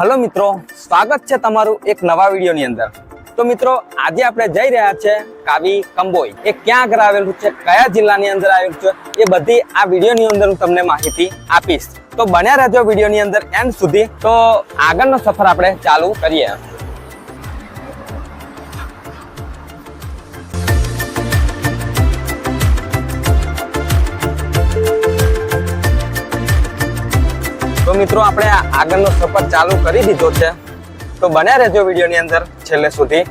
Hello મિત્રો, સ્વાગત છે તમારું એક નવા વિડીયોની અંદર. તો મિત્રો, આજે આપણે જઈ રહ્યા છે કાવી કંબોઈ. એ ક્યાં આગળ આવેલું છે, કયા જિલ્લાની અંદર આવેલું છે, એ બધી આ વિડીયોની અંદર હું તમને માહિતી આપીશ. તો બન્યા રહેજો વિડીયોની અંદર એન્ડ સુધી. તો આગળનો સફર આપણે ચાલુ કરીએ. મિત્રો, આપણે આગળનો સફર ચાલુ કરી દીધો છે. તો બન્યા રહેજો વિડીયોની અંદર છેલ્લે સુધી.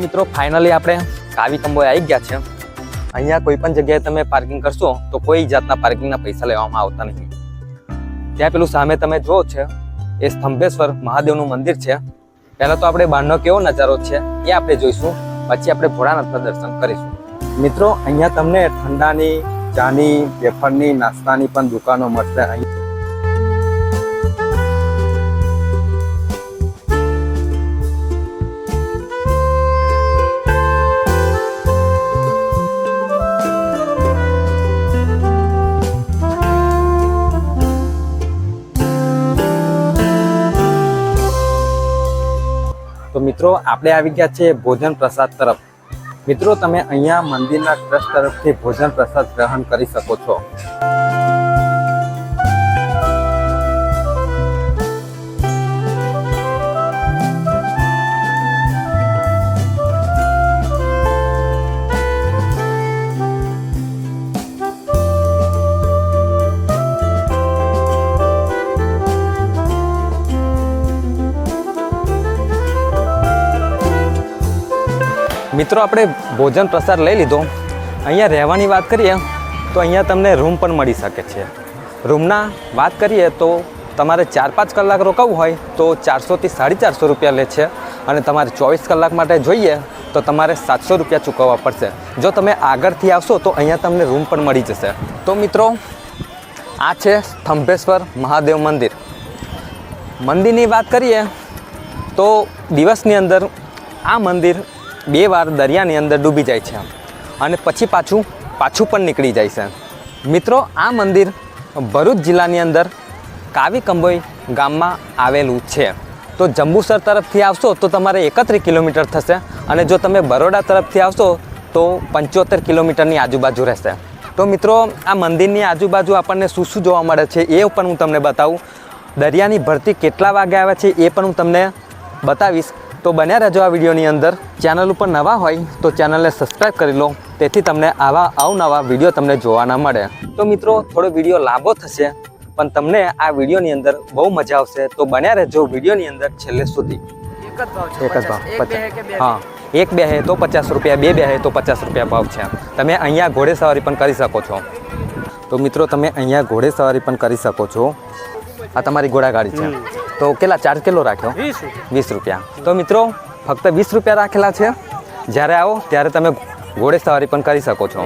મિત્રો ફાઇનલી આપણે કાવી તંબો આવી ગયા છે. અહીંયા કોઈ પણ જગ્યાએ તમે પાર્કિંગ કરશો, તો કોઈ જાતના પાર્કિંગના પૈસા લેવામાં આવતા નહીં. ત્યાં પેલું સામે તમે જુઓ છે, એ સ્તંભેશ્વર મહાદેવનું મંદિર છે. પહેલા તો આપણે બહારનો કેવો નજારો છે, એ આપણે જોઈશું. પછી આપણે ભોળાનાથના દર્શન કરીશું. મિત્રો, અહીંયા તમને ઠંડાની, ચાની, વેફરની, નાસ્તાની પણ દુકાનો મળશે અહીં. મિત્રો, આપણે આવી ગયા છે ભોજન પ્રસાદ તરફ. મિત્રો, તમે અહીંયા મંદિરના ટ્રસ્ટ તરફથી ભોજન પ્રસાદ ગ્રહણ કરી શકો છો. મિત્રો, આપણે ભોજન પ્રસાદ લઈ લીધો. અહીંયા રહેવાની વાત કરીએ, તો અહીંયા તમને રૂમ પણ મળી શકે છે. રૂમના વાત કરીએ, તો તમારે ચાર પાંચ કલાક રોકાવું હોય, તો ચારસોથી સાડી ચારસો રૂપિયા લે છે. અને તમારે ચોવીસ કલાક માટે જોઈએ, તો તમારે સાતસો રૂપિયા ચૂકવવા પડશે. જો તમે આગળથી આવશો, તો અહીંયા તમને રૂમ પણ મળી જશે. તો મિત્રો, આ છે સ્તંભેશ્વર મહાદેવ મંદિર. મંદિરની વાત કરીએ, તો દિવસની અંદર આ મંદિર બે વાર દરિયાની અંદર ડૂબી જાય છે. અને પછી પાછું પાછું પણ નીકળી જાય છે. મિત્રો, આ મંદિર ભરૂચ જિલ્લાની અંદર કાવી કંબોઈ ગામમાં આવેલું છે. તો જંબુસર તરફથી આવશો તો તમારે એકત્રીસ કિલોમીટર થશે અને જો તમે બરોડા તરફથી આવશો તો પંચોતેર કિલોમીટરની આજુબાજુ રહેશે. તો મિત્રો, આ મંદિરની આજુબાજુ આપણને શું શું જોવા મળે છે એ પણ હું તમને બતાવું. દરિયાની ભરતી કેટલા વાગે આવે છે એ પણ હું તમને બતાવીશ. તો બન્યા રહેજો આ વિડીયોની અંદર. ચેનલ ઉપર નવા હોય તો ચેનલને સબસ્ક્રાઈબ કરી લો. તેથી તમને આવા અવનવા વીડિયો તમને જોવા ન મળે. તો મિત્રો થોડો વીડિયો લાંબો થશે પણ તમને આ વિડીયોની અંદર બહુ મજા આવશે. તો બન્યા રહેજો વિડીયોની અંદર છેલ્લે સુધી. એક જ ભાવ પચાસ. હે એક બે હે તો પચાસ રૂપિયા બે બે હે તો પચાસ રૂપિયા ભાવ છે. તમે અહીંયા ઘોડેસવારી પણ કરી શકો છો. તો મિત્રો તમે અહીંયા ઘોડે સવારી પણ કરી શકો છો. આ તમારી ઘોડાગાડી છે. તો કેટલા ચાર્જ કેટલો રાખ્યો? વીસ રૂપિયા. તો મિત્રો ફક્ત વીસ રૂપિયા રાખેલા છે. જ્યારે આવો ત્યારે તમે ઘોડે સવારી પણ કરી શકો છો.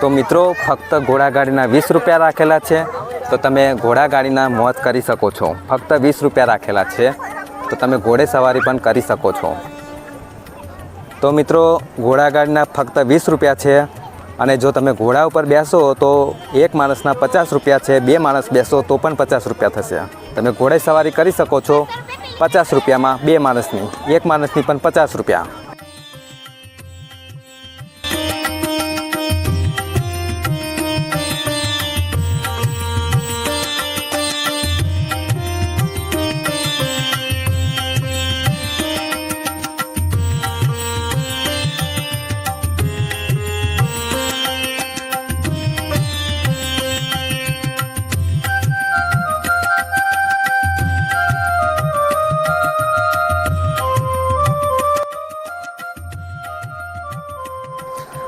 તો મિત્રો ફક્ત ઘોડાગાડીના વીસ રૂપિયા રાખેલા છે. તો તમે ઘોડાગાડીના મોત કરી શકો છો. ફક્ત વીસ રૂપિયા રાખેલા છે. તો તમે ઘોડે સવારી પણ કરી શકો છો. તો મિત્રો ઘોડાગાડીના ફક્ત વીસ રૂપિયા છે. અને જો તમે ઘોડા ઉપર બેસો તો એક માણસના પચાસ રૂપિયા છે બે માણસ બેસો તો પણ પચાસ રૂપિયા થશે. તમે ઘોડે સવારી કરી શકો છો પચાસ રૂપિયામાં બે માણસની, એક માણસની પણ પચાસ રૂપિયા.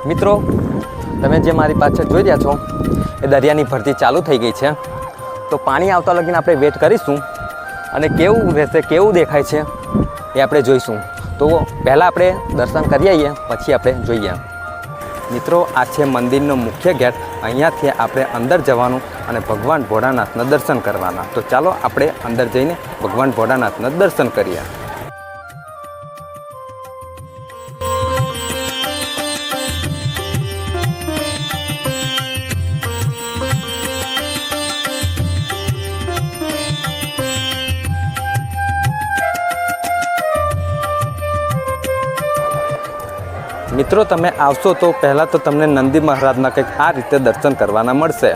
મિત્રો, તમે જે મારી પાછળ જોઈ રહ્યા છો, એ દરિયાની ભરતી ચાલુ થઈ ગઈ છે. તો પાણી આવતા લગીને આપણે વેટ કરીશું અને કેવું રહેશે, કેવું દેખાય છે, એ આપણે જોઈશું. તો પહેલાં આપણે દર્શન કરી આવીએ, પછી આપણે જોઈએ. મિત્રો, આ છે મંદિરનો મુખ્ય ગેટ અહીંયાથી આપણે અંદર જવાનું અને ભગવાન ભોળાનાથના દર્શન કરવાના. તો ચાલો આપણે અંદર જઈને ભગવાન ભોળાનાથના દર્શન કરીએ. મિત્રો, તમે આવશો તો પહેલાં તો તમને નંદી મહારાજના કંઈક આ રીતે દર્શન કરવાના મળશે.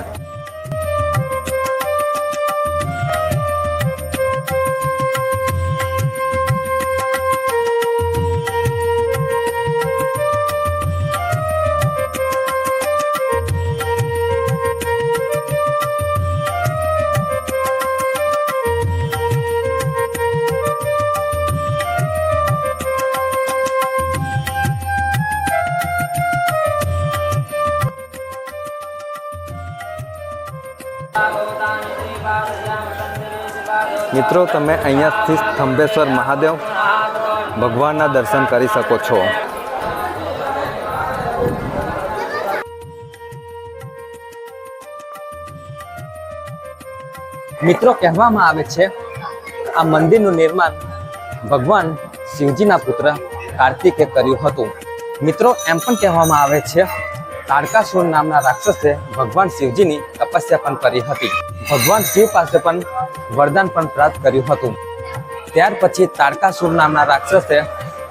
તમે અહીંયાથી થંભેશ્વર મહાદેવ ભગવાનના દર્શન કરી શકો છો. મિત્રો, કહેવામાં આવે છે, આ મંદિરનું નિર્માણ ભગવાન શિવજીના પુત્ર કાર્તિકે કર્યું હતું. મિત્રો, એમ પણ કહેવામાં આવે છે તારકાસુર નામના રાક્ષસે ભગવાન શિવજીની તપસ્યા પણ કરી હતી. ભગવાન શિવ પાસે પણ વરદાન પણ પ્રાપ્ત કર્યું હતું. ત્યાર પછી તારકાસુર નામના રાક્ષસે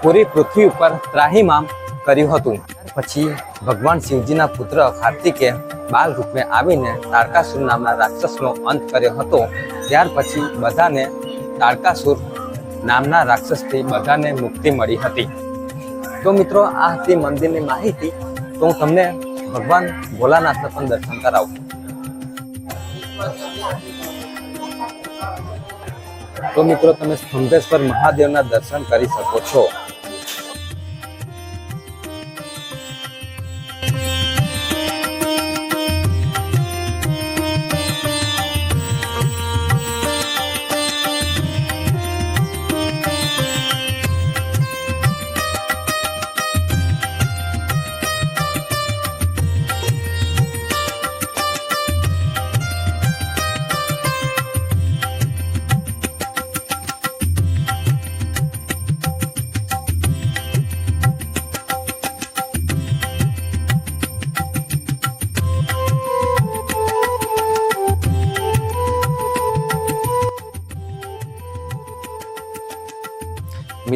પૂરી પૃથ્વી ઉપર ત્રાહીમામ કર્યું હતું. પછી ભગવાન શિવજીના પુત્ર કાર્તિકે બાલ રૂપે આવીને તારકાસુર નામના રાક્ષસનો અંત કર્યો હતો. ત્યાર પછી બધાને તારકાસુર નામના રાક્ષસથી બધાને મુક્તિ મળી હતી. તો મિત્રો, આ હતી મંદિરની માહિતી. તો હું તમને ભગવાન ભોલાનાથના પણ દર્શન કરાવું. તો મિત્રો તમે સ્તંભેશ્વર મહાદેવના દર્શન કરી શકો છો.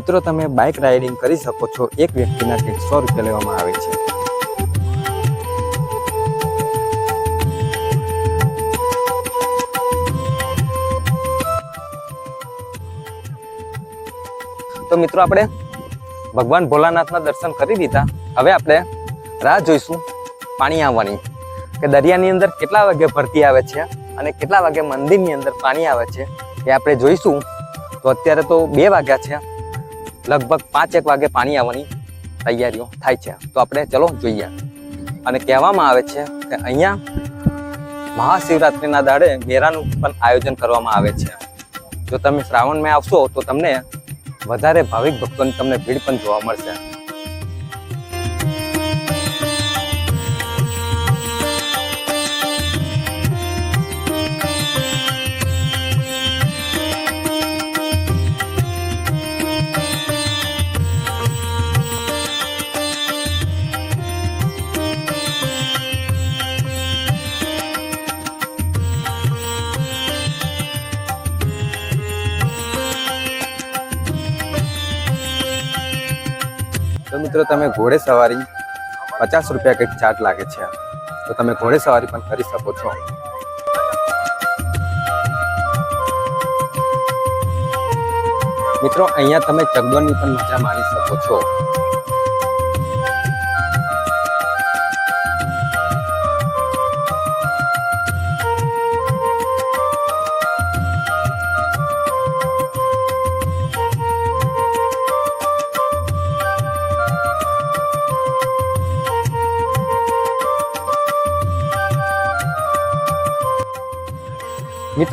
મિત્રો, તમે બાઇક રાઇડિંગ કરી શકો છો. એક વ્યક્તિના કંઈક સો રૂપિયા લેવામાં આવે છે. તો મિત્રો, આપણે ભગવાન ભોલાનાથના દર્શન કરી દીધા. હવે આપણે રાહ જોઈશું પાણી આવવાની. કે દરિયાની અંદર કેટલા વાગે ભરતી આવે છે અને કેટલા વાગે મંદિરની અંદર પાણી આવે છે એ આપણે જોઈશું. તો અત્યારે તો બે વાગ્યા છે. લગભગ પાંચ એક વાગે પાણી આવવાની તૈયારીઓ થાય છે. તો આપણે ચલો જોઈએ. અને કહેવામાં આવે છે કે અહીંયા મહાશિવરાત્રિના દાડે મેળાનું પણ આયોજન કરવામાં આવે છે. જો તમે શ્રાવણમાં આવશો તો તમને વધારે ભાવિક ભક્તોની તમને ભીડ પણ જોવા મળશે. મિત્રો, તમે ઘોડે પચાસ રૂપિયા કંઈક ચાર્જ લાગે છે. તો તમે ઘોડે સવારી પણ કરી શકો છો. મિત્રો, અહીંયા તમે ચગડોળની પણ મજા માણી શકો છો.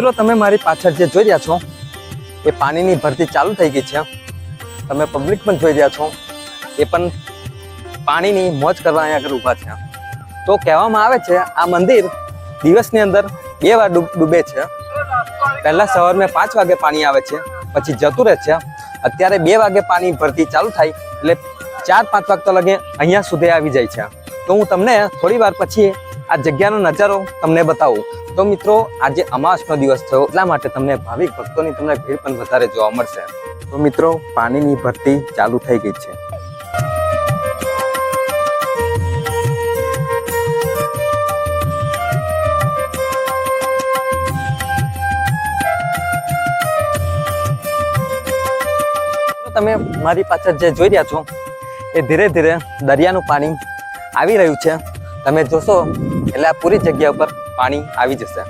મિત્રો, તમે મારી પાછળ જે જોઈ રહ્યા છો, એ પાણીની ભરતી ચાલુ થઈ ગઈ છે. તમે પબ્લિક પણ જોઈ રહ્યા છો. એ પણ પાણીની મોજ કરવા અહીંયા આગળ ઊભા છે. તો કહેવામાં આવે છે, આ મંદિર દિવસની અંદર બે વાર ડૂબે છે. પહેલા સવારમાં પાંચ વાગે પાણી આવે છે, પછી જતું રહે છે. અત્યારે બે વાગે પાણી ભરતી ચાલુ થાય, એટલે ચાર પાંચ વાગતા લગે, અહીંયા સુધી આવી જાય છે. તો હું તમને થોડી વાર પછી આ જગ્યાનો નજારો તમને બતાવું. તો મિત્રો, આજે અમાસનો દિવસ થયો, એટલા માટે તમને ભાવિક ભક્તોની તમને ભીડ પણ વધારે જોવા મળશે. તો મિત્રો, પાણીની ભરતી ચાલુ થઈ ગઈ છે. તમે મારી પાછળ જે જોઈ રહ્યા છો, એ ધીરે ધીરે દરિયાનું પાણી આવી રહ્યું છે. તમે જોશો એટલે આ પૂરી જગ્યા ઉપર પાણી આવી જશે.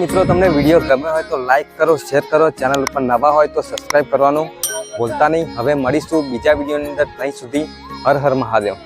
મિત્રો, તમને વીડિયો ગમે હોય તો લાઈક કરો શેર કરો. ચેનલ ઉપર નવા હોય તો સબસ્ક્રાઈબ કરવાનું ભૂલતા નહીં. હવે મળીશું બીજા વિડીયોની અંદર. ત્યાં સુધી હર હર મહાદેવ.